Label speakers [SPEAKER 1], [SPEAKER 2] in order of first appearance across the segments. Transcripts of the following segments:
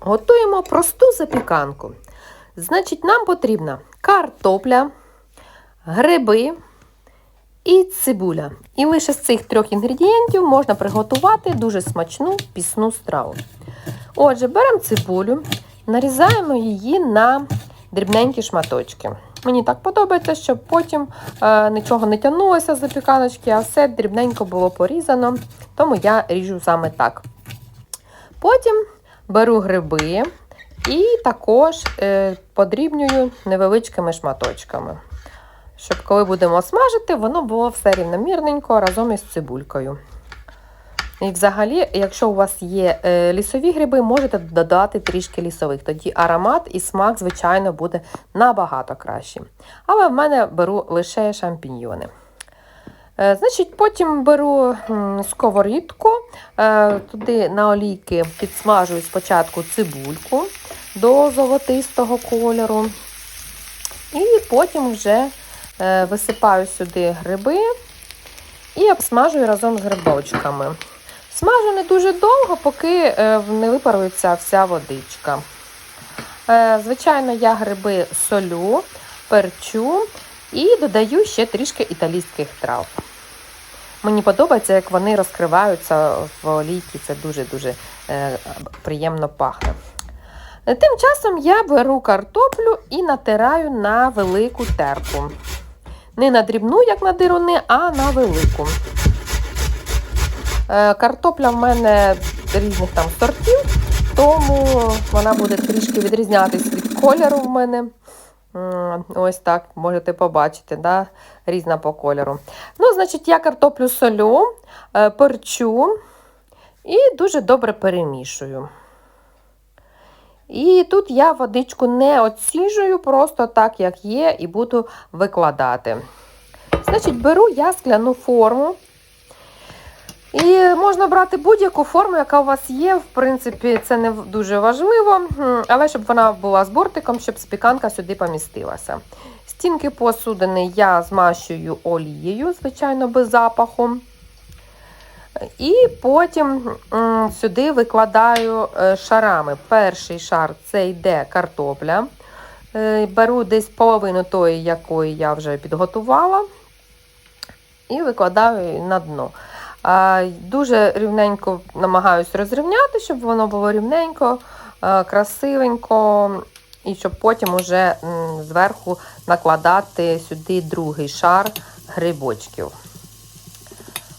[SPEAKER 1] Готуємо просту запіканку. Значить, нам потрібна картопля, гриби і цибуля. І лише з цих трьох інгредієнтів можна приготувати дуже смачну пісну страву. Отже, беремо цибулю, нарізаємо її на дрібненькі шматочки. Мені так подобається, щоб потім е, нічого не тягнулося з запіканочки, а все дрібненько було порізано, тому я ріжу саме так. Потім беру гриби і також е, подрібнюю невеличкими шматочками. Щоб коли будемо смажити, воно було все рівномірненько разом із цибулькою. І взагалі, якщо у вас є е, лісові гриби, можете додати трішки лісових. Тоді аромат і смак, звичайно, буде набагато кращий. Але в мене беру лише шампіньйони. Е, Значить, потім беру сковорідку, е, туди на олійки підсмажую спочатку цибульку до золотистого кольору. І потім вже е, висипаю сюди гриби і обсмажую разом з грибочками. Смажу не дуже довго, поки не випарується вся водичка. Звичайно, я гриби солю, перчу і додаю ще трішки італійських трав. Мені подобається, як вони розкриваються в олійці, це дуже-дуже е, приємно пахне. Е, Тим часом я беру картоплю і натираю на велику терку. Не на дрібну, як на дируни, а на велику. Е, Картопля в мене різних там сортів, тому вона буде трішки відрізнятись від кольору в мене. Ось так можете побачити, да? різна по кольору. Ну, значить, я картоплю солю, е, перчу і дуже добре перемішую. І тут я водичку не оціжую, просто так, як є, і буду викладати. Значить, беру я скляну форму. І можна брати будь-яку форму, яка у вас є. В принципі, це не дуже важливо, але щоб вона була з бортиком, щоб спіканка сюди помістилася. Стінки посудини я змащую олією, звичайно, без запаху. І потім сюди викладаю е, шарами. Перший шар це йде картопля. Е, Беру десь половину тої, якої я вже підготувала, і викладаю на дно. Дуже рівненько намагаюся розрівняти, щоб воно було рівненько, е, красивенько, і щоб потім уже зверху накладати сюди другий шар грибочків.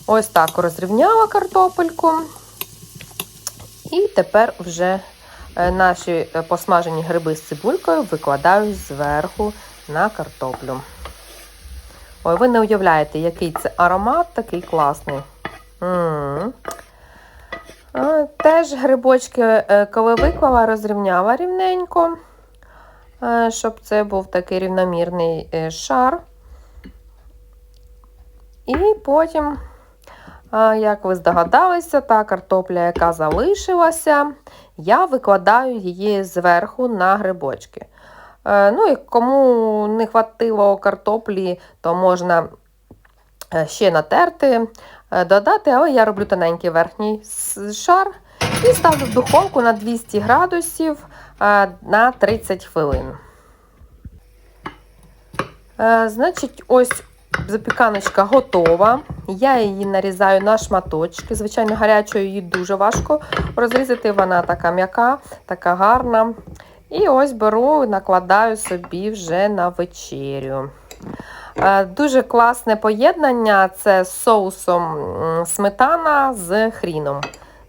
[SPEAKER 1] Ось так розрівняла картопельку. І тепер вже е, наші е, посмажені гриби з цибулькою викладаю зверху на картоплю. Ой, ви не уявляєте, який це аромат такий класний. Теж грибочки, е, коли виклала, розрівняла рівненько, е, щоб це був такий рівномірний е, шар. І потім, як ви здогадалися, та картопля, яка залишилася, я викладаю її зверху на грибочки. Ну і кому не хватило картоплі, то можна ще натерти, додати, але я роблю тоненький верхній шар і ставлю в духовку на 200 градусів е, на 30 хвилин. Е, Значить, ось запіканочка готова. Я її нарізаю на шматочки. Звичайно, гарячою її дуже важко розрізати. Вона така м'яка, така гарна. І ось беру, накладаю собі вже на вечерю. Е, Дуже класне поєднання це з соусом сметана з хріном.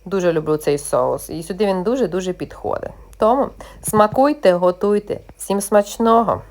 [SPEAKER 1] Дуже люблю цей соус. І сюди він дуже-дуже підходить. Тому смакуйте, готуйте. Всім смачного!